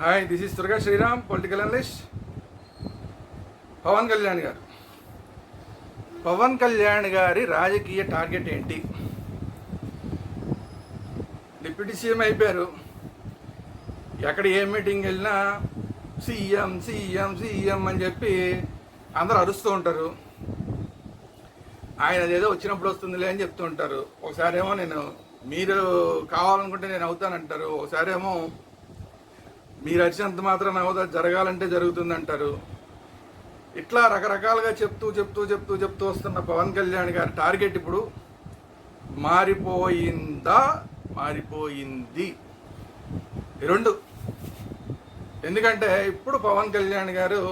Hi this is Durga Sriram political analyst Pawan Kalyan గారు. పవన్ కళ్యాణ్ గారి రాజకీయ టార్గెట్ ఏంటి? డిప్యూటీ సీఎం అయిపోయారు. ఎక్కడ ఏ మీటింగ్ వెళ్ళినా సీఎం సీఎం సీఎం అని చెప్పి అందరూ అరుస్తూ ఉంటారు. ఆయన ఏదో వచ్చినప్పుడు వస్తుందిలే అని చెప్తూ ఉంటారు. ఒకసారేమో నేను మీరు కావాలనుకుంటే నేను అవుతానంటారు. ఒకసారేమో మీరు వచ్చినంత మాత్రం అవుతా జరగాలంటే జరుగుతుంది అంటారు ఇట్లా రకరకాలుగా చెప్తూ చెప్తూ చెప్తూ చెప్తూ వస్తున్న పవన్ కళ్యాణ్ గారి టార్గెట్ ఇప్పుడు మారిపోయిందా? మారిపోయింది. రెండు. ఎందుకంటే ఇప్పుడు పవన్ కళ్యాణ్ గారు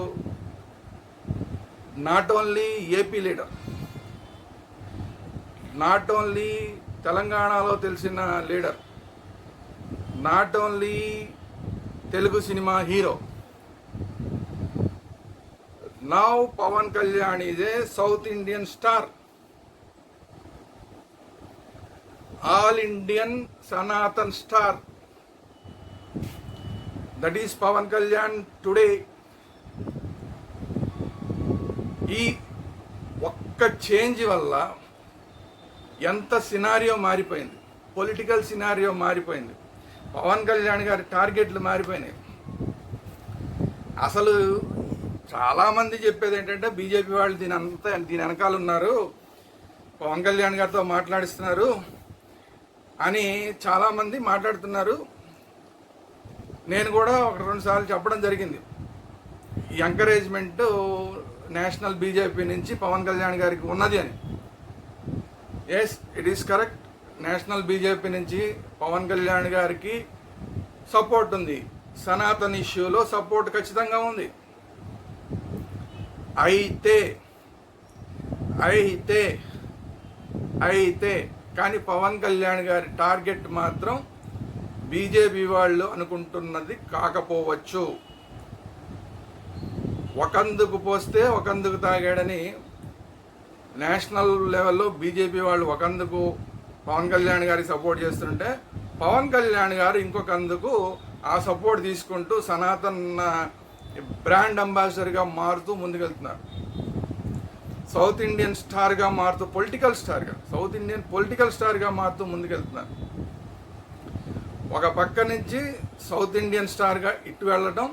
not only AP leader not only తెలంగాణలో తెలిసిన leader not only Telugu cinema hero. Now Pawan Kalyan is a south Indian star all Indian Sanatan star that is Pawan Kalyan today ఈ ఒక్క చేంజ్ వల్ల ఎంత సినారియో మారిపోయింది? Political scenario మారిపోయింది. పవన్ కళ్యాణ్ గారి టార్గెట్లు మారిపోయినాయి. అసలు చాలామంది చెప్పేది ఏంటంటే బీజేపీ వాళ్ళు దీని అంతా దీని వెనకాల ఉన్నారు పవన్ కళ్యాణ్ గారితో మాట్లాడిస్తున్నారు అని చాలామంది మాట్లాడుతున్నారు. నేను కూడా ఒక రెండు సార్లు చెప్పడం జరిగింది. ఈ ఎంకరేజ్మెంట్ నేషనల్ బీజేపీ నుంచి పవన్ కళ్యాణ్ గారికి ఉన్నది అని. Yes it is correct national BJP నుంచి పవన్ కళ్యాణ్ గారికి సపోర్ట్ ఉంది. సనాతన్ ఇష్యూలో సపోర్ట్ ఖచ్చితంగా ఉంది. అయితే అయితే అయితే కానీ పవన్ కళ్యాణ్ గారి టార్గెట్ మాత్రం బీజేపీ వాళ్ళు అనుకుంటున్నది కాకపోవచ్చు. ఒకందుకు పోస్తే ఒకందుకు తాగాడని నేషనల్ లెవెల్లో బీజేపీ వాళ్ళు ఒకందుకు పవన్ కళ్యాణ్ గారికి సపోర్ట్ చేస్తుంటే పవన్ కళ్యాణ్ గారు ఇంకొకందుకు ఆ సపోర్ట్ తీసుకుంటూ సనాతన్ బ్రాండ్ అంబాసిడర్గా మారుతూ ముందుకెళ్తున్నారు. సౌత్ ఇండియన్ స్టార్గా మారుతూ పొలిటికల్ స్టార్గా సౌత్ ఇండియన్ పొలిటికల్ స్టార్గా మారుతూ ముందుకెళ్తున్నారు. ఒక పక్క నుంచి సౌత్ ఇండియన్ స్టార్గా ఇటు వెళ్ళటం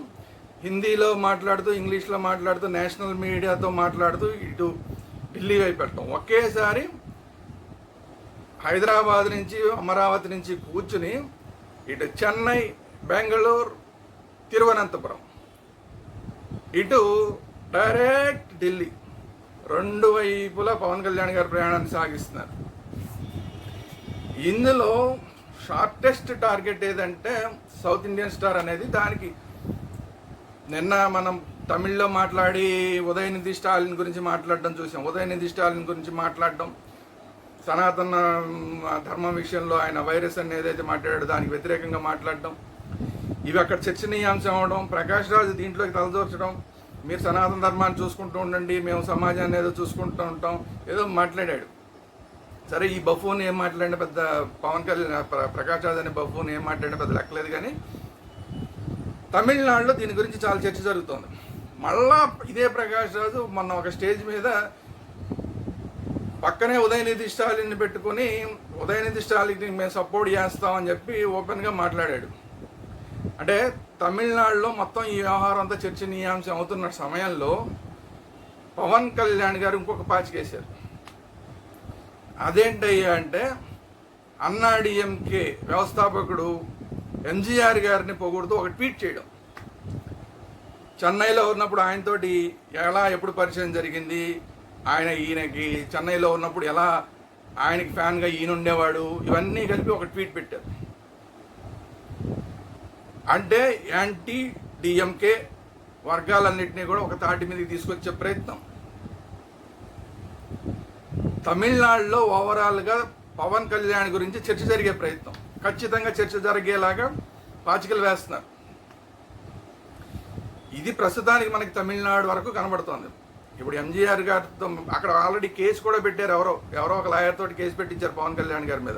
హిందీలో మాట్లాడుతూ ఇంగ్లీష్లో మాట్లాడుతూ నేషనల్ మీడియాతో మాట్లాడుతూ ఇటు ఢిల్లీ వైపు పెట్టడం ఒకేసారి హైదరాబాద్ నుంచి అమరావతి నుంచి కూర్చుని ఇటు చెన్నై బెంగళూరు తిరువనంతపురం. ఇటు డైరెక్ట్ ఢిల్లీ. రెండు వైపులా పవన్ కళ్యాణ్ గారి ప్రయాణాన్ని సాగిస్తున్నారు. ఇందులో షార్టెస్ట్ టార్గెట్ ఏదంటే సౌత్ ఇండియన్ స్టార్ అనేది దానికి. నిన్న మనం తమిళ్ళో మాట్లాడి ఉదయనిధి స్టాలిన్ గురించి మాట్లాడడం చూసాం. ఉదయనిధి స్టాలిన్ గురించి మాట్లాడడం సనాతన ధర్మం విషయంలో ఆయన వైరస్ అని ఏదైతే మాట్లాడాడో దానికి వ్యతిరేకంగా మాట్లాడడం ఇవి అక్కడ చర్చనీయాంశం అవడం ప్రకాష్ రాజు దీంట్లోకి తలదూర్చడం. మీరు సనాతన ధర్మాన్ని చూసుకుంటూ ఉండండి మేము సమాజాన్ని ఏదో చూసుకుంటూ ఉంటాం ఏదో మాట్లాడాడు. సరే ఈ బఫూన్ ఏం మాట్లాడిన పెద్ద పవన్ కళ్యాణ్ ప్ర- ప్రకాష్ రాజు అనే బఫూన్ ఏం మాట్లాడిన పెద్ద లెక్కలేదు కానీ తమిళనాడులో దీని గురించి చాలా చర్చ జరుగుతోంది. మళ్ళా ఇదే ప్రకాష్ రాజు మొన్న ఒక స్టేజ్ మీద పక్కనే ఉదయనిధి స్టాలిన్ పెట్టుకొని ఉదయనిధి స్టాలిన్ మేము సపోర్ట్ చేస్తామని చెప్పి ఓపెన్గా మాట్లాడాడు. అంటే తమిళనాడులో మొత్తం ఈ వ్యవహారం అంతా చర్చనీయాంశం అవుతున్న సమయంలో పవన్ కళ్యాణ్ గారు ఇంకొక పాచికేశారు అదేంటయ్యా అంటే అన్నాడీఎంకే వ్యవస్థాపకుడు ఎంజీఆర్ గారిని పొగుడుతూ ఒక ట్వీట్ చేయడం. చెన్నైలో ఉన్నప్పుడు ఆయనతోటి ఎలా ఎప్పుడు పరిచయం జరిగింది ఆయన ఈయనకి చెన్నైలో ఉన్నప్పుడు ఎలా ఆయనకి ఫ్యాన్గా ఈయన ఉండేవాడు ఇవన్నీ కలిపి ఒక ట్వీట్ పెట్టారు. అంటే యాంటీ డిఎంకే వర్గాలన్నింటినీ కూడా ఒక తాటి మీదకి తీసుకొచ్చే ప్రయత్నం. తమిళనాడులో ఓవరాల్గా పవన్ కళ్యాణ్ గురించి చర్చ జరిగే ప్రయత్నం. ఖచ్చితంగా చర్చ జరిగేలాగా పాచికలు వేస్తున్నారు. ఇది ప్రస్తుతానికి మనకి తమిళనాడు వరకు కనబడుతోంది. ఇప్పుడు ఎంజీఆర్ గారితో అక్కడ ఆల్రెడీ కేసు కూడా పెట్టారు ఎవరో ఎవరో ఒక లాయర్ తోటి కేసు పెట్టించారు పవన్ కళ్యాణ్ గారి మీద.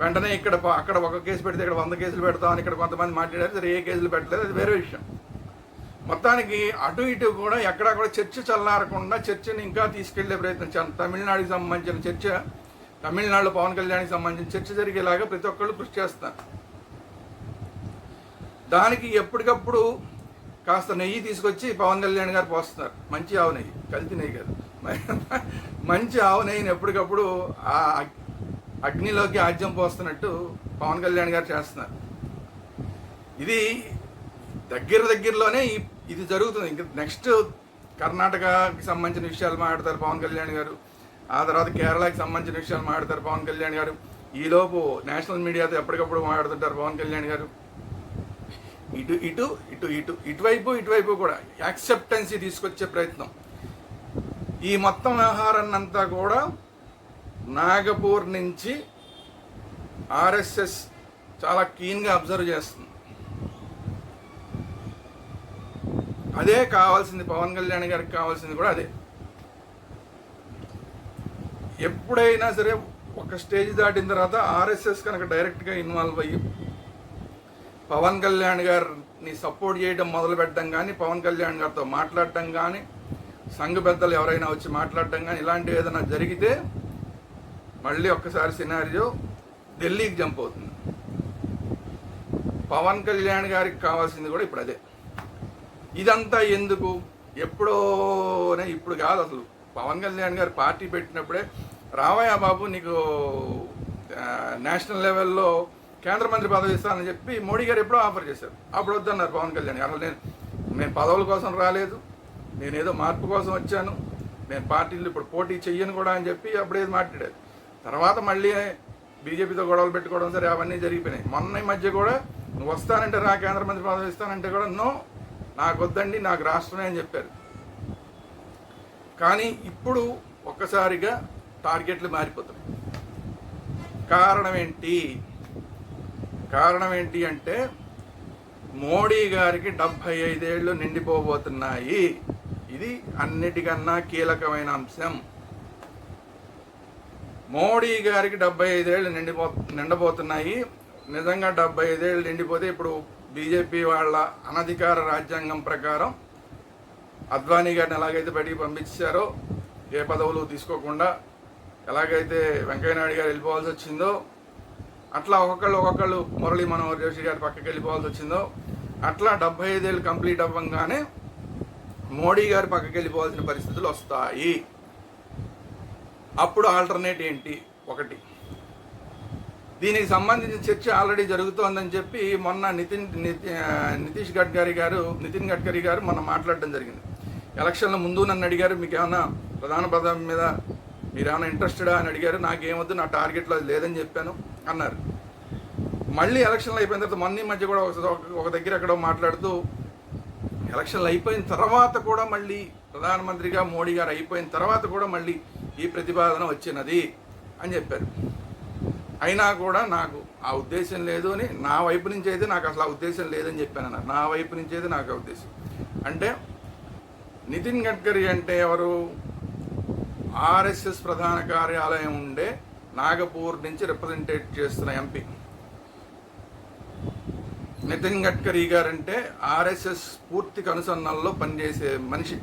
వెంటనే ఇక్కడ అక్కడ ఒక కేసు పెడితే ఇక్కడ వంద కేసులు పెడతామని ఇక్కడ కొంతమంది మాట్లాడారు సరే ఏ కేసులు పెట్టలేదు అది వేరే విషయం. మొత్తానికి అటు ఇటు కూడా ఎక్కడా కూడా చర్చ చల్లారకుండా చర్చని ఇంకా తీసుకెళ్ళే ప్రయత్నం చేయాలి తమిళనాడుకి సంబంధించిన చర్చ తమిళనాడులో పవన్ కళ్యాణ్కి సంబంధించిన చర్చ జరిగేలాగా ప్రతి ఒక్కళ్ళు కృషి చేస్తారు. దానికి ఎప్పటికప్పుడు కాస్త నెయ్యి తీసుకొచ్చి పవన్ కళ్యాణ్ గారు పోస్తున్నారు. మంచి ఆవు నెయ్యి కల్తీ నెయ్యి కాదు. మంచి ఆవు నెయ్యిని ఎప్పటికప్పుడు ఆ అగ్నిలోకి ఆజ్యం పోస్తున్నట్టు పవన్ కళ్యాణ్ గారు చేస్తున్నారు. ఇది దగ్గర దగ్గరలోనే ఇది జరుగుతుంది. ఇంకా నెక్స్ట్ కర్ణాటకకి సంబంధించిన విషయాలు మాట్లాడతారు పవన్ కళ్యాణ్ గారు. ఆ తర్వాత కేరళకి సంబంధించిన విషయాలు మాట్లాడతారు పవన్ కళ్యాణ్ గారు. ఈలోపు నేషనల్ మీడియాతో ఎప్పటికప్పుడు మాట్లాడుతుంటారు పవన్ కళ్యాణ్ గారు. ఇటు ఇటు ఇటు ఇటు ఇటువైపు ఇటువైపు కూడా యాక్సెప్టెన్సీ తీసుకొచ్చే ప్రయత్నం. ఈ మొత్తం వ్యవహారాన్ని అంతా కూడా నాగపూర్ నుంచి ఆర్ఎస్ఎస్ చాలా క్లీన్గా అబ్జర్వ్ చేస్తుంది. అదే కావాల్సింది పవన్ కళ్యాణ్ గారికి కావాల్సింది కూడా అదే. ఎప్పుడైనా సరే ఒక స్టేజ్ దాటిన తర్వాత ఆర్ఎస్ఎస్ కనుక డైరెక్ట్గా ఇన్వాల్వ్ అయ్యి పవన్ కళ్యాణ్ గారిని సపోర్ట్ చేయడం మొదలు పెట్టడం కానీ పవన్ కళ్యాణ్ గారితో మాట్లాడటం కానీ సంఘ పెద్దలు ఎవరైనా వచ్చి మాట్లాడటం కానీ ఇలాంటివి ఏదైనా జరిగితే మళ్ళీ ఒక్కసారి సినారియో ఢిల్లీకి జంప్ అవుతుంది. పవన్ కళ్యాణ్ గారికి కావాల్సింది కూడా ఇప్పుడు అదే. ఇదంతా ఎందుకు? ఎప్పుడోనే ఇప్పుడు కాదు అసలు. పవన్ కళ్యాణ్ గారు పార్టీ పెట్టినప్పుడే రావయ్య బాబు నీకు నేషనల్ లెవెల్లో కేంద్ర మంత్రి పదవి ఇస్తానని చెప్పి మోడీ గారు ఎప్పుడో ఆఫర్ చేశారు. అప్పుడు వద్దన్నారు పవన్ కళ్యాణ్ గారు. అసలు నేను నేను పదవుల కోసం రాలేదు. నేను ఏదో మార్పు కోసం వచ్చాను. నేను పార్టీలు ఇప్పుడు పోటీ చెయ్యను కూడా అని చెప్పి అప్పుడేది మాట్లాడారు. తర్వాత మళ్ళీ బీజేపీతో గొడవలు పెట్టుకోవడం సరే అవన్నీ జరిగిపోయినాయి. మొన్న ఈ మధ్య కూడా నువ్వు వస్తానంటే రా కేంద్ర మంత్రి పదవి ఇస్తానంటే కూడా నో నాకు వద్దండి నాకు రాష్ట్రమే అని చెప్పారు. కానీ ఇప్పుడు ఒక్కసారిగా టార్గెట్లు మారిపోతున్నాయి. కారణం ఏంటి? కారణం ఏంటి అంటే మోడీ గారికి డెబ్భై ఐదేళ్ళు నిండిపోబోతున్నాయి. ఇది అన్నిటికన్నా కీలకమైన అంశం. మోడీ గారికి డెబ్బై ఐదేళ్ళు నిండిపో నిండబోతున్నాయి. నిజంగా డెబ్బై ఐదేళ్ళు నిండిపోతే ఇప్పుడు బీజేపీ వాళ్ళ అనధికార రాజ్యాంగం ప్రకారం అద్వానీ గారిని ఎలాగైతే బయటికి పంపించారో ఏ పదవులు తీసుకోకుండా ఎలాగైతే వెంకయ్యనాయుడు గారు వెళ్ళిపోవాల్సి వచ్చిందో అట్లా ఒక్కొక్కళ్ళు ఒక్కొక్కళ్ళు మురళీ మనోహర్ జోషి గారి పక్కకి వెళ్ళిపోవాల్సి వచ్చిందో అట్లా డెబ్బై ఐదేళ్ళు కంప్లీట్ అవ్వగానే మోడీ గారి పక్కకి వెళ్ళిపోవాల్సిన పరిస్థితులు వస్తాయి. అప్పుడు ఆల్టర్నేట్ ఏంటి? ఒకటి. దీనికి సంబంధించిన చర్చ ఆల్రెడీ జరుగుతోందని చెప్పి మొన్న నితిన్ నితి- నితీష్ గడ్కరీ గారు నితిన్ గడ్కరీ గారు మొన్న మాట్లాడడం జరిగింది. ఎలక్షన్ల ముందు నన్ను అడిగారు మీకు ఏమైనా ప్రధాన పదవి మీద మీరేమైనా ఇంట్రెస్టెడా అని అడిగారు. నాకేమొద్దు నా టార్గెట్లో అది లేదని చెప్పాను. అన్నారు. మళ్ళీ ఎలక్షన్లు అయిపోయిన తర్వాత మొన్న మధ్య కూడా ఒక ఒక దగ్గర ఎక్కడో మాట్లాడుతూ ఎలక్షన్లు అయిపోయిన తర్వాత కూడా మళ్ళీ ప్రధానమంత్రిగా మోడీ గారు అయిపోయిన తర్వాత కూడా మళ్ళీ ఈ ప్రతిపాదన వచ్చినది అని చెప్పారు. అయినా కూడా నాకు ఆ ఉద్దేశం లేదు అని నా వైపు నుంచి అయితే నాకు అసలు ఆ ఉద్దేశం లేదని చెప్పాను అన్నారు. నా వైపు నుంచి అయితే నాకు ఆ ఉద్దేశం. అంటే నితిన్ గడ్కరీ అంటే ఎవరు? ఆర్ఎస్ఎస్ ప్రధాన కార్యాలయం ఉండే నాగపూర్ నుంచి రిప్రజెంటేట్ చేస్తున్న ఎంపీ నితిన్ గడ్కరీ గారంటే ఆర్ఎస్ఎస్ పూర్తి కనుసన్నల్లో పనిచేసే మనిషి.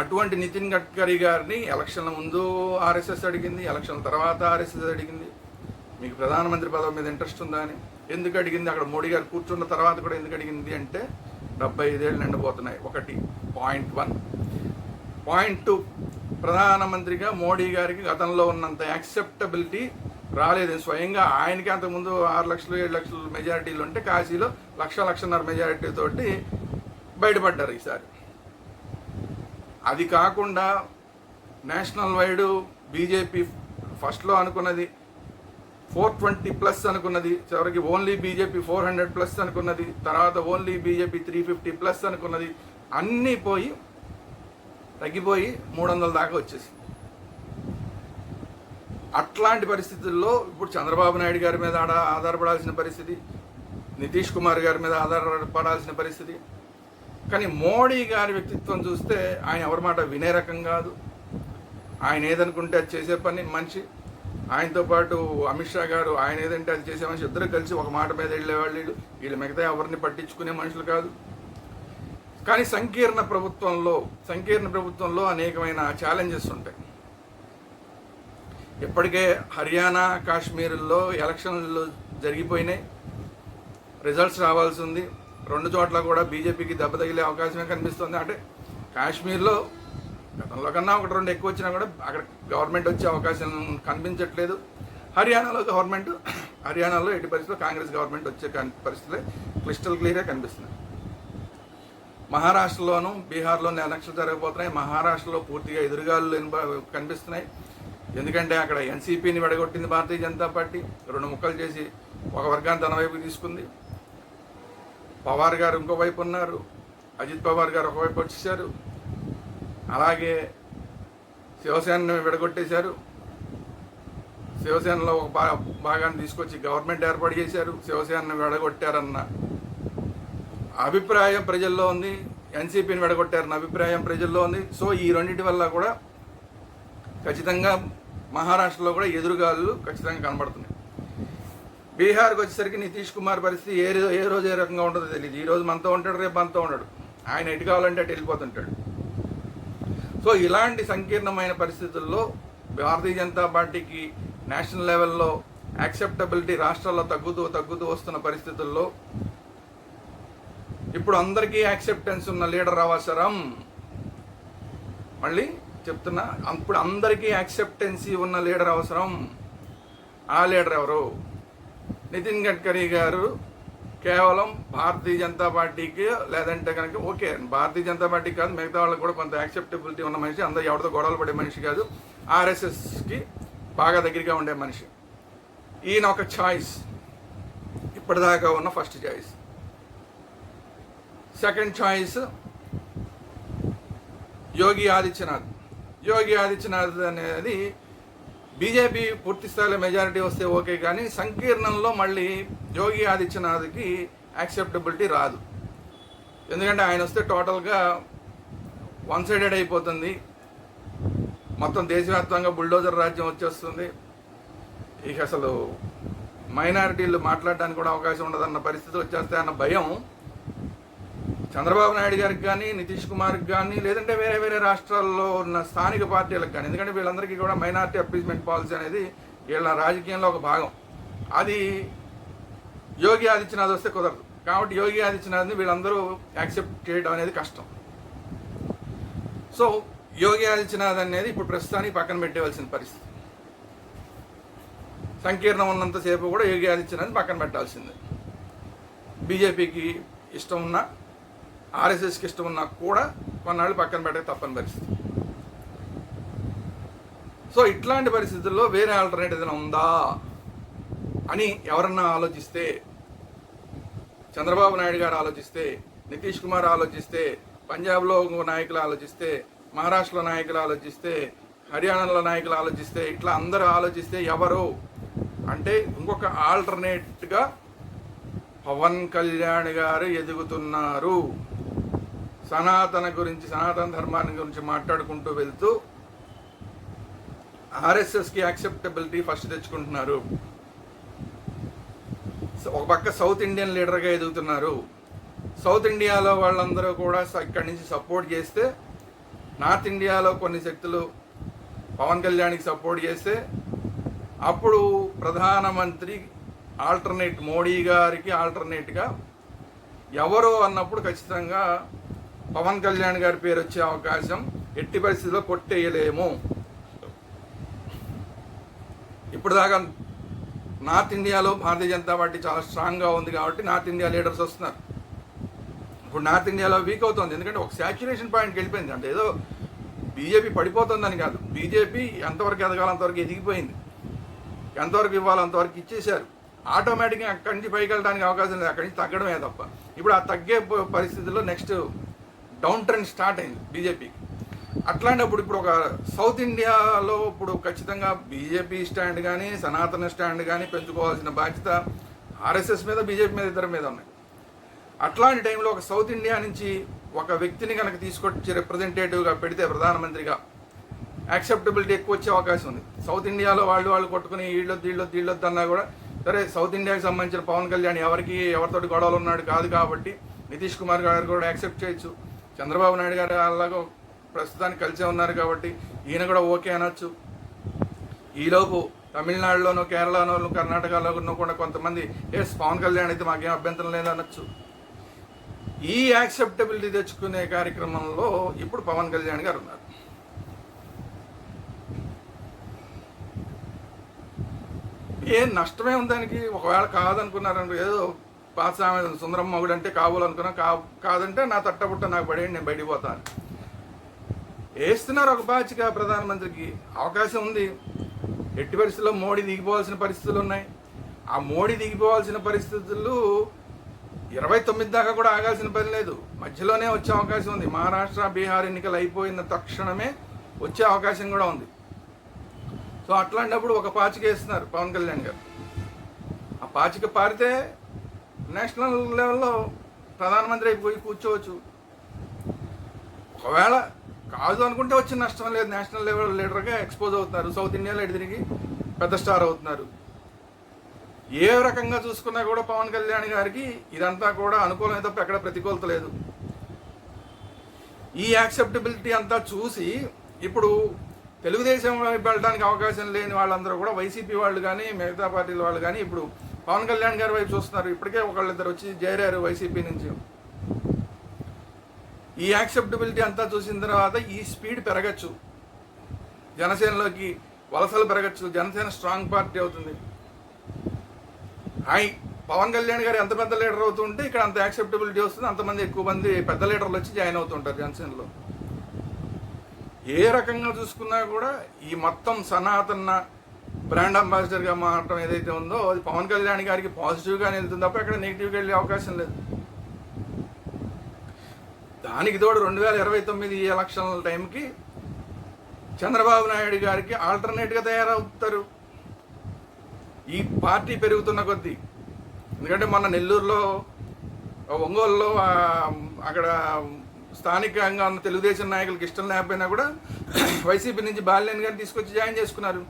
అటువంటి నితిన్ గడ్కరీ గారిని ఎలక్షన్ల ముందు ఆర్ఎస్ఎస్ అడిగింది ఎలక్షన్ తర్వాత ఆర్ఎస్ఎస్ అడిగింది. మీకు ప్రధానమంత్రి పదవి మీద ఇంట్రెస్ట్ ఉందా అని. ఎందుకు అడిగింది? అక్కడ మోడీ గారు కూర్చున్న తర్వాత కూడా ఎందుకు అడిగింది అంటే డెబ్బై ఐదేళ్ళు నిండబోతున్నాయి. ఒకటి పాయింట్ వన్. పాయింట్ టూ ప్రధానమంత్రిగా మోడీ గారికి గతంలో ఉన్నంత యాక్సెప్టబిలిటీ రాలేదు. స్వయంగా ఆయనకి అంతకుముందు ఆరు లక్షలు ఏడు లక్షలు మెజారిటీలు ఉంటే కాశీలో లక్ష లక్షన్నర మెజారిటీతో బయటపడ్డారు ఈసారి. అది కాకుండా నేషనల్ వైడ్ బీజేపీ ఫస్ట్లో అనుకున్నది ఫోర్ ట్వంటీ ప్లస్ అనుకున్నది చివరికి only BJP four hundred plus అనుకున్నది తర్వాత only BJP three fifty plus అనుకున్నది అన్నీ పోయి తగ్గిపోయి మూడు వందల దాకా వచ్చేసింది. అట్లాంటి పరిస్థితుల్లో ఇప్పుడు చంద్రబాబు నాయుడు గారి మీద ఆడ ఆధారపడాల్సిన పరిస్థితి నితీష్ కుమార్ గారి మీద ఆధారపడాల్సిన పరిస్థితి. కానీ మోడీ గారి వ్యక్తిత్వం చూస్తే ఆయన ఎవరి మాట వినే రకం కాదు. ఆయన ఏదనుకుంటే అది చేసే పని మనిషి. ఆయనతో పాటు అమిత్ షా గారు ఆయన ఏదంటే అది చేసే మనిషి ఇద్దరు కలిసి ఒక మాట మీద వెళ్ళేవాళ్ళు వీళ్ళు మిగతా ఎవరిని పట్టించుకునే మనుషులు కాదు. కానీ సంకీర్ణ ప్రభుత్వంలో సంకీర్ణ ప్రభుత్వంలో అనేకమైన ఛాలెంజెస్ ఉంటాయి. ఇప్పటికే హర్యానా కాశ్మీర్లో ఎలక్షన్లు జరిగిపోయినాయి. రిజల్ట్స్ రావాల్సి ఉంది. రెండు చోట్ల కూడా బీజేపీకి దెబ్బ తగిలే అవకాశమే కనిపిస్తుంది. అంటే కాశ్మీర్లో గతంలో కన్నా ఒకటి రెండు ఎక్కువ వచ్చినా కూడా అక్కడ గవర్నమెంట్ వచ్చే అవకాశం కనిపించట్లేదు. హర్యానాలో గవర్నమెంట్ హర్యానాలో ఎట్టి పరిస్థితుల్లో కాంగ్రెస్ గవర్నమెంట్ వచ్చే పరిస్థితులే క్లిస్టల్ క్లియర్గా కనిపిస్తుంది మహారాష్ట్రలోను బీహార్లోని ఎలక్షన్లు జరగబోతున్నాయి. మహారాష్ట్రలో పూర్తిగా ఎదురుగాలు కనిపిస్తున్నాయి. ఎందుకంటే అక్కడ ఎన్సీపీని విడగొట్టింది భారతీయ జనతా పార్టీ. రెండు ముక్కలు చేసి ఒక వర్గాన్ని తన వైపు తీసుకుంది. పవార్ గారు ఇంకో వైపు ఉన్నారు. అజిత్ పవార్ గారు ఒకవైపు వచ్చేసారు. అలాగే శివసేనను విడగొట్టేశారు. శివసేనలో ఒక భాగాన్ని తీసుకొచ్చి గవర్నమెంట్ ఏర్పాటు చేశారు. శివసేనను విడగొట్టారన్న అభిప్రాయం ప్రజల్లో ఉంది. ఎన్సీపీని విడగొట్టారన్న అభిప్రాయం ప్రజల్లో ఉంది. సో ఈ రెండింటి వల్ల కూడా ఖచ్చితంగా మహారాష్ట్రలో కూడా ఎదురుగాలు ఖచ్చితంగా కనబడుతున్నాయి. బీహార్కి వచ్చేసరికి నితీష్ కుమార్ పరిస్థితి ఏ ఏ రోజు ఏ రకంగా ఉంటుందో తెలియదు ఈ రోజు మనతో ఉంటాడు రేపు మనతో ఉండడు. ఆయన ఎటు కావాలంటే అటు వెళ్ళిపోతుంటాడు. సో ఇలాంటి సంకీర్ణమైన పరిస్థితుల్లో భారతీయ జనతా పార్టీకి నేషనల్ లెవెల్లో యాక్సెప్టబిలిటీ రాష్ట్రాల్లో తగ్గుతూ తగ్గుతూ వస్తున్న పరిస్థితుల్లో ఇప్పుడు అందరికీ యాక్సెప్టెన్స్ ఉన్న లీడర్ అవసరం మళ్ళీ చెప్తున్నా అప్పుడు అందరికీ యాక్సెప్టెన్సీ ఉన్న లీడర్ అవసరం ఆ లీడర్ ఎవరు? నితిన్ గడ్కరీ గారు కేవలం భారతీయ జనతా పార్టీకి లేదంటే కనుక ఓకే భారతీయ జనతా పార్టీ కాదు మిగతా వాళ్ళకి కూడా కొంత యాక్సెప్టబిలిటీ ఉన్న మనిషి అందరూ ఎవరితో గొడవలు పడే మనిషి కాదు ఆర్ఎస్ఎస్కి బాగా దగ్గరగా ఉండే మనిషి. ఈయన ఒక ఛాయిస్ ఇప్పటిదాకా ఉన్న first choice second choice Yogi Adityanath Yogi Adityanath అనేది బీజేపీ పూర్తి స్థాయిలో మెజారిటీ వస్తే ఓకే కానీ సంకీర్ణంలో మళ్ళీ యోగి ఆదిత్యనాథ్కి యాక్సెప్టబిలిటీ రాదు. ఎందుకంటే ఆయన వస్తే టోటల్గా వన్ సైడెడ్ అయిపోతుంది. మొత్తం దేశవ్యాప్తంగా బుల్డోజర్ రాజ్యం వచ్చేస్తుంది. ఇక అసలు మైనారిటీలు మాట్లాడడానికి కూడా అవకాశం ఉండదన్న పరిస్థితి వచ్చేస్తే అన్న భయం చంద్రబాబు నాయుడు గారికి కానీ నితీష్ కుమార్కి కానీ లేదంటే వేరే వేరే రాష్ట్రాల్లో ఉన్న స్థానిక పార్టీలకు కానీ. ఎందుకంటే వీళ్ళందరికీ కూడా మైనారిటీ అప్లీస్మెంట్ పాలసీ అనేది వీళ్ళ రాజకీయంలో ఒక భాగం. అది యోగి ఆదిత్యనాథ్ వస్తే కుదరదు. కాబట్టి యోగి ఆదిత్యనాథ్ని వీళ్ళందరూ యాక్సెప్ట్ చేయడం అనేది కష్టం. సో యోగి ఆదిత్యనాథ్ అనేది ఇప్పుడు ప్రస్తుతానికి పక్కన పెట్టేవలసిన పరిస్థితి. సంకీర్ణం ఉన్నంతసేపు కూడా యోగి ఆదిత్యనాథ్ పక్కన పెట్టాల్సిందే. బీజేపీకి ఇష్టం ఉన్నా ఆర్ఎస్ఎస్కి ఇష్టం ఉన్నా కూడా కొన్నాళ్ళు పక్కన పెట్టక తప్పని పరిస్థితి. సో ఇట్లాంటి పరిస్థితుల్లో వేరే ఆల్టర్నేట్ ఏదైనా ఉందా అని ఎవరన్నా ఆలోచిస్తే చంద్రబాబు నాయుడు గారు ఆలోచిస్తే నితీష్ కుమార్ ఆలోచిస్తే పంజాబ్లో నాయకులు ఆలోచిస్తే మహారాష్ట్రలో నాయకులు ఆలోచిస్తే హర్యానాలో నాయకులు ఆలోచిస్తే ఇట్లా అందరూ ఆలోచిస్తే ఎవరు అంటే ఇంకొక ఆల్టర్నేట్గా పవన్ కళ్యాణ్ గారు ఎదుగుతున్నారు. సనాతన గురించి సనాతన ధర్మాన్ని గురించి మాట్లాడుకుంటూ వెళ్తూ ఆర్ఎస్ఎస్కి యాక్సెప్టబిలిటీ ఫస్ట్ తెచ్చుకుంటున్నారు. ఒక పక్క సౌత్ ఇండియన్ లీడర్గా ఎదుగుతున్నారు. సౌత్ ఇండియాలో వాళ్ళందరూ కూడా ఇక్కడి నుంచి సపోర్ట్ చేస్తే నార్త్ ఇండియాలో కొన్ని శక్తులు పవన్ కళ్యాణ్కి సపోర్ట్ చేస్తే అప్పుడు ప్రధానమంత్రి ఆల్టర్నేట్ మోడీ గారికి ఆల్టర్నేట్గా ఎవరో అన్నప్పుడు ఖచ్చితంగా పవన్ కళ్యాణ్ గారి పేరు వచ్చే అవకాశం ఎట్టి పరిస్థితుల్లో కొట్టేయలేము. ఇప్పుడు దాకా నార్త్ ఇండియాలో భారతీయ జనతా పార్టీ చాలా స్ట్రాంగ్గా ఉంది కాబట్టి నార్త్ ఇండియా లీడర్స్ వస్తున్నారు. ఇప్పుడు నార్త్ ఇండియాలో వీక్ అవుతుంది. ఎందుకంటే ఒక శాచ్యురేషన్ పాయింట్కి వెళ్ళిపోయింది. అంటే ఏదో బీజేపీ పడిపోతుందని కాదు. బీజేపీ ఎంతవరకు ఎదగాలో అంతవరకు ఎదిగిపోయింది. ఎంతవరకు ఇవ్వాలో అంతవరకు ఇచ్చేశారు. ఆటోమేటిక్గా అక్కడి నుంచి పైకి వెళ్ళడానికి అవకాశం లేదు. అక్కడి నుంచి తగ్గడమే తప్ప. ఇప్పుడు ఆ తగ్గే పరిస్థితుల్లో నెక్స్ట్ డౌన్ ట్రెండ్ స్టార్ట్ అయింది బీజేపీకి అట్లాంటప్పుడు ఇప్పుడు ఒక సౌత్ ఇండియాలో ఇప్పుడు ఖచ్చితంగా బీజేపీ స్టాండ్ కానీ సనాతన స్టాండ్ కానీ పెంచుకోవాల్సిన బాధ్యత ఆర్ఎస్ఎస్ మీద బీజేపీ మీద ఇద్దరి మీద ఉన్నాయి. అట్లాంటి టైంలో ఒక సౌత్ ఇండియా నుంచి ఒక వ్యక్తిని కనుక తీసుకొచ్చి రిప్రజెంటేటివ్గా పెడితే ప్రధానమంత్రిగా యాక్సెప్టబిలిటీ ఎక్కువ వచ్చే అవకాశం ఉంది. సౌత్ ఇండియాలో వాళ్ళు వాళ్ళు కొట్టుకుని వీళ్ళు వీళ్ళు వీళ్ళు అన్నా కూడా సరే సౌత్ ఇండియాకి సంబంధించిన పవన్ కళ్యాణ్ ఎవరికి ఎవరితోటి గొడవలు ఉన్నాడు కాదు కాబట్టి నితీష్ కుమార్ గారు కూడా యాక్సెప్ట్ చేయొచ్చు. చంద్రబాబు నాయుడు గారు అలాగో ప్రస్తుతానికి కలిసే ఉన్నారు కాబట్టి ఈయన కూడా ఓకే అనొచ్చు. ఈలోపు తమిళనాడులోనూ కేరళలోను కర్ణాటకలోనూ కూడా కొంతమంది ఎస్ పవన్ కళ్యాణ్ అయితే మాకేం అభ్యంతరం లేదనొచ్చు. ఈ యాక్సెప్టబిలిటీ తెచ్చుకునే కార్యక్రమంలో ఇప్పుడు పవన్ కళ్యాణ్ గారు ఉన్నారు. ఏం నష్టమే ఉంది దానికి? ఒకవేళ కాదనుకున్నారనుకో ఏదో పాత సుందరం మగుడు అంటే కావాలనుకున్నా కా కాదంటే నా తట్టబుట్ట నాకు పడేయండి నేను బయటికి పోతాను. వేస్తున్నారు ఒక బాచిగా ప్రధానమంత్రికి. అవకాశం ఉంది. ఎట్టి పరిస్థితుల్లో మోడీ దిగిపోవాల్సిన పరిస్థితులు ఉన్నాయి. ఆ మోడీ దిగిపోవాల్సిన పరిస్థితులు ఇరవై తొమ్మిది దాకా కూడా ఆగాల్సిన పని లేదు. మధ్యలోనే వచ్చే అవకాశం ఉంది. మహారాష్ట్ర బీహార్ ఎన్నికలు అయిపోయిన తక్షణమే వచ్చే అవకాశం కూడా ఉంది. సో అట్లాంటప్పుడు ఒక పాచిక వేస్తున్నారు పవన్ కళ్యాణ్ గారు. ఆ పాచిక పారితే నేషనల్ లెవెల్లో ప్రధానమంత్రి అయిపోయి కూర్చోవచ్చు. ఒకవేళ కాదు అనుకుంటే వచ్చిన నష్టం లేదు. నేషనల్ లెవెల్ లీడర్గా ఎక్స్పోజ్ అవుతున్నారు. సౌత్ ఇండియాలో ఎటు తిరిగి పెద్ద స్టార్ అవుతున్నారు. ఏ రకంగా చూసుకున్నా కూడా పవన్ కళ్యాణ్ గారికి ఇదంతా కూడా అనుకూలమే తప్ప ఎక్కడ ప్రతికూలత లేదు. ఈ యాక్సెప్టబిలిటీ అంతా చూసి ఇప్పుడు తెలుగుదేశం వైపు వెళ్ళడానికి అవకాశం లేని వాళ్ళందరూ కూడా వైసీపీ వాళ్ళు కానీ మిగతా పార్టీల వాళ్ళు కానీ ఇప్పుడు పవన్ కళ్యాణ్ గారి వైపు చూస్తున్నారు. ఇప్పటికే ఒకళ్ళిద్దరు వచ్చి చేరారు వైసీపీ నుంచి. ఈ యాక్సెప్టబిలిటీ అంతా చూసిన తర్వాత ఈ స్పీడ్ పెరగచ్చు. జనసేనలోకి వలసలు పెరగచ్చు. జనసేన స్ట్రాంగ్ పార్టీ అవుతుంది. హాయ్ పవన్ కళ్యాణ్ గారు ఎంత పెద్ద లీడర్ అవుతుంటే ఇక్కడ అంత యాక్సెప్టబిలిటీ వస్తుంది. అంతమంది ఎక్కువ మంది పెద్ద లీడర్లు వచ్చి జాయిన్ అవుతుంటారు జనసేనలో. ఏ రకంగా చూసుకున్నా కూడా ఈ మొత్తం సనాతన బ్రాండ్ అంబాసిడర్గా మారటం ఏదైతే ఉందో అది పవన్ కళ్యాణ్ గారికి పాజిటివ్గా వెళ్తుంది తప్ప ఎక్కడ నెగిటివ్గా వెళ్ళే అవకాశం లేదు. దానికి తోడు రెండు వేల ఇరవై తొమ్మిది ఎలక్షన్ల టైంకి చంద్రబాబు నాయుడు గారికి ఆల్టర్నేట్గా తయారవుతారు. ఈ పార్టీ పెరుగుతున్న కొద్దీ. ఎందుకంటే మొన్న నెల్లూరులో ఒంగోలులో అక్కడ స్థానికంగా ఉన్న తెలుగుదేశం నాయకులకు ఇష్టం లేకపోయినా కూడా వైసీపీ నుంచి బాలినేని గారిని తీసుకొచ్చి జాయిన్ చేసుకున్నారు.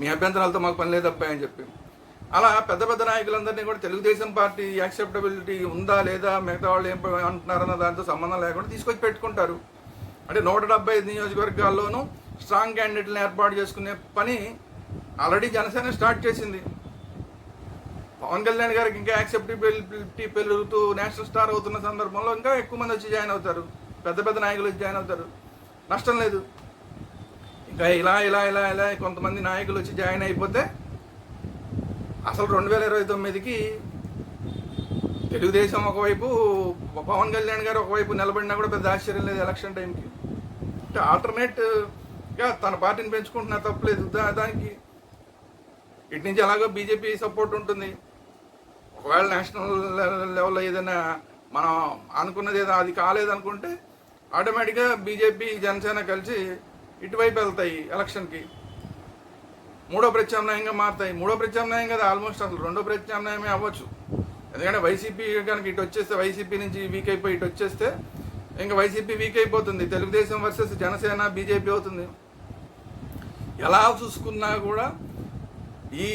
మీ అభ్యంతరాలతో మాకు పని లేదు అని చెప్పి. అలా పెద్ద పెద్ద నాయకులందరినీ కూడా తెలుగుదేశం పార్టీ యాక్సెప్టబిలిటీ ఉందా లేదా మిగతా వాళ్ళు ఏం అంటున్నారన్న దాంతో సంబంధం లేకుండా తీసుకొచ్చి పెట్టుకుంటారు. అంటే నూట డెబ్బై ఐదు నియోజకవర్గాల్లోనూ స్ట్రాంగ్ క్యాండిడేట్లను ఏర్పాటు చేసుకునే పని ఆల్రెడీ జనసేన స్టార్ట్ చేసింది. పవన్ కళ్యాణ్ గారికి ఇంకా యాక్సెప్టబిలిటీ పెరుగుతూ నేషనల్ స్టార్ అవుతున్న సందర్భంలో ఇంకా ఎక్కువ మంది వచ్చి జాయిన్ అవుతారు. పెద్ద పెద్ద నాయకులు వచ్చి జాయిన్ అవుతారు. నష్టం లేదు. ఇలా ఇలా ఇలా ఇలా కొంతమంది నాయకులు వచ్చి జాయిన్ అయిపోతే అసలు రెండు వేల ఇరవై తొమ్మిదికి తెలుగుదేశం ఒకవైపు పవన్ కళ్యాణ్ గారు ఒకవైపు నిలబడినా కూడా పెద్ద ఆశ్చర్యం లేదు ఎలక్షన్ టైంకి. అంటే ఆల్టర్నేట్గా తన పార్టీని పెంచుకుంటున్నా తప్పలేదు. దా- దానికి ఇటు నుంచి ఎలాగో బీజేపీ సపోర్ట్ ఉంటుంది. ఒకవేళ నేషనల్ లెవెల్లో ఏదైనా మనం అనుకున్నది ఏదో అది కాలేదనుకుంటే ఆటోమేటిక్గా బీజేపీ జనసేన కలిసి ఇటువైపు వెళ్తాయి ఎలక్షన్కి. మూడో ప్రత్యామ్నాయంగా మారుతాయి. మూడో ప్రత్యామ్నాయం కదా ఆల్మోస్ట్ అసలు. రెండో ప్రత్యామ్నాయమే అవ్వచ్చు. ఎందుకంటే వైసీపీ కనుక ఇటు వచ్చేస్తే వైసీపీ నుంచి వీక్ అయిపోయి ఇటు వచ్చేస్తే ఇంకా వైసీపీ వీక్ అయిపోతుంది. తెలుగుదేశం వర్సెస్ జనసేన బీజేపీ అవుతుంది. ఎలా చూసుకున్నా కూడా ఈ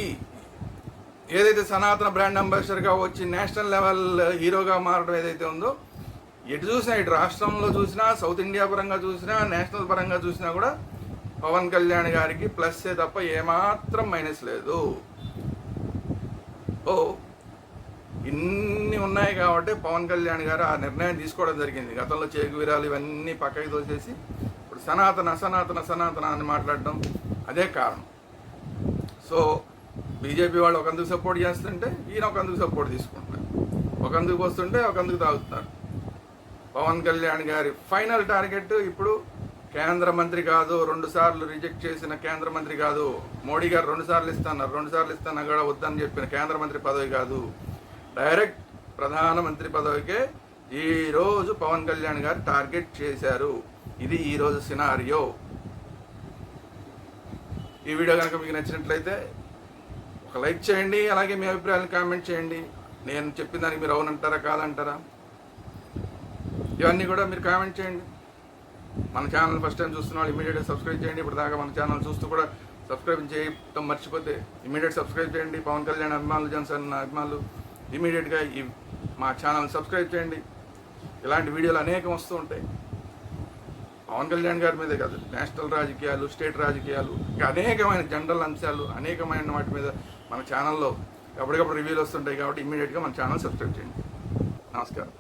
ఏదైతే సనాతన బ్రాండ్ అంబాసిడర్గా వచ్చి నేషనల్ లెవెల్ హీరోగా మారడం ఏదైతే ఉందో ఎటు చూసినా ఇటు రాష్ట్రంలో చూసినా సౌత్ ఇండియా పరంగా చూసినా నేషనల్ పరంగా చూసినా కూడా పవన్ కళ్యాణ్ గారికి ప్లస్ తప్ప ఏమాత్రం మైనస్ లేదు. ఓ ఇన్ని ఉన్నాయి కాబట్టి పవన్ కళ్యాణ్ గారు ఆ నిర్ణయం తీసుకోవడం జరిగింది. గతంలో చేకు వీరాలు ఇవన్నీ పక్కకి తోసేసి ఇప్పుడు సనాతన సనాతన సనాతన అని మాట్లాడడం అదే కారణం. సో బీజేపీ వాళ్ళు ఒకందుకు సపోర్ట్ చేస్తుంటే ఈయన ఒకందుకు సపోర్ట్ తీసుకుంటున్నారు. ఒకందుకు వస్తుంటే ఒకందుకు తాగుతున్నారు. పవన్ కళ్యాణ్ గారి ఫైనల్ టార్గెట్ ఇప్పుడు కేంద్ర మంత్రి కాదు రెండు సార్లు రిజెక్ట్ చేసిన కేంద్ర మంత్రి కాదు. మోడీ గారు రెండు సార్లు ఇస్తున్నారు రెండు సార్లు ఇస్తున్నా కూడా వద్దని చెప్పిన కేంద్ర మంత్రి పదవి కాదు. డైరెక్ట్ ప్రధానమంత్రి పదవికే ఈరోజు పవన్ కళ్యాణ్ గారు టార్గెట్ చేశారు. ఇది ఈరోజు సినారియో. ఈ వీడియో కనుక మీకు నచ్చినట్లయితే ఒక లైక్ చేయండి అలాగే మీ అభిప్రాయాలను కామెంట్ చేయండి. నేను చెప్పిన దానికి మీరు అవునంటారా కాదంటారా? ఇవన్నీ కూడా మీరు కామెంట్ చేయండి. మన ఛానల్ ఫస్ట్ టైం చూస్తున్న వాళ్ళు ఇమీడియట్గా సబ్స్క్రైబ్ చేయండి. ఇప్పుడు దాకా మన ఛానల్ చూస్తూ కూడా సబ్స్క్రైబ్ చేయటం మర్చిపోతే ఇమీడియట్ సబ్స్క్రైబ్ చేయండి. పవన్ కళ్యాణ్ అభిమానులు జనసేన అభిమానులు ఇమీడియట్గా ఈ మా ఛానల్ సబ్స్క్రైబ్ చేయండి. ఇలాంటి వీడియోలు అనేకం వస్తూ ఉంటాయి. పవన్ కళ్యాణ్ గారి మీదే కాదు నేషనల్ రాజకీయాలు స్టేట్ రాజకీయాలు ఇంకా అనేకమైన జనరల్ అంశాలు అనేకమైన వాటి మీద మన ఛానల్లో ఎప్పటికప్పుడు రివ్యూలు వస్తుంటాయి కాబట్టి ఇమీడియట్గా మన ఛానల్ సబ్స్క్రైబ్ చేయండి. నమస్కారం.